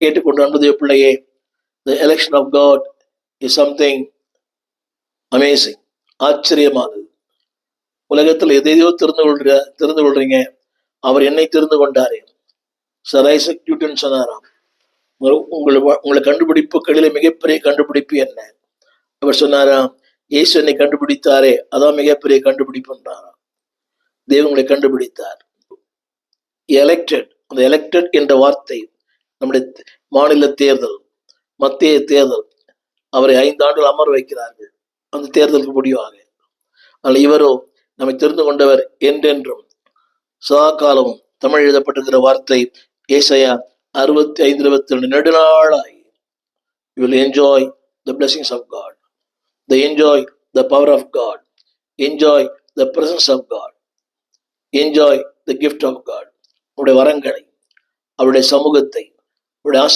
கேட்டுக்கொண்டு அன்புடைய பிள்ளையே the election of God is something amazing ஆச்சரியமானது. உலகத்தில் எதையோ தெரிந்து கொள்ற தெரிந்து கொள்றீங்க அவர் என்னை தெரிந்து கொண்டாரே. சர் ஐசக் நியூட்டன் சொன்னாராம் உங்களை உங்களை கண்டுபிடிப்பு உங்களை கண்டுபிடிப்புகளிலே மிகப்பெரிய கண்டுபிடிப்பு என்ன? அவர் சொன்னாராம் இயேசு என்னை கண்டுபிடித்தாரே அதான் மிகப்பெரிய கண்டுபிடிப்புன்றாராம் தேவன் கண்டுபிடித்தார். எலெக்டட் அந்த எலெக்டட் என்ற வார்த்தை நம்முடைய மாநில தேர்தல் மத்திய தேர்தல் அவரை ஐந்து ஆண்டுகள் அமர வைக்கிறார்கள். அந்த தேர்தலுக்கு முடிவாக. ஆனால் இவரோ நம்மை தெரிந்து கொண்டவர் என்றென்றும் சதா காலமும் தமிழ் எழுதப்பட்டிருக்கிற வார்த்தை ஏசையா அறுபத்தி ஐந்து இருபத்தி ரெண்டு நெடுநாளாய் you will enjoy the blessings of God the enjoy the power of God enjoy the presence of God enjoy the gift of God அவருடைய வரங்களை அவருடைய சமூகத்தை அவருடைய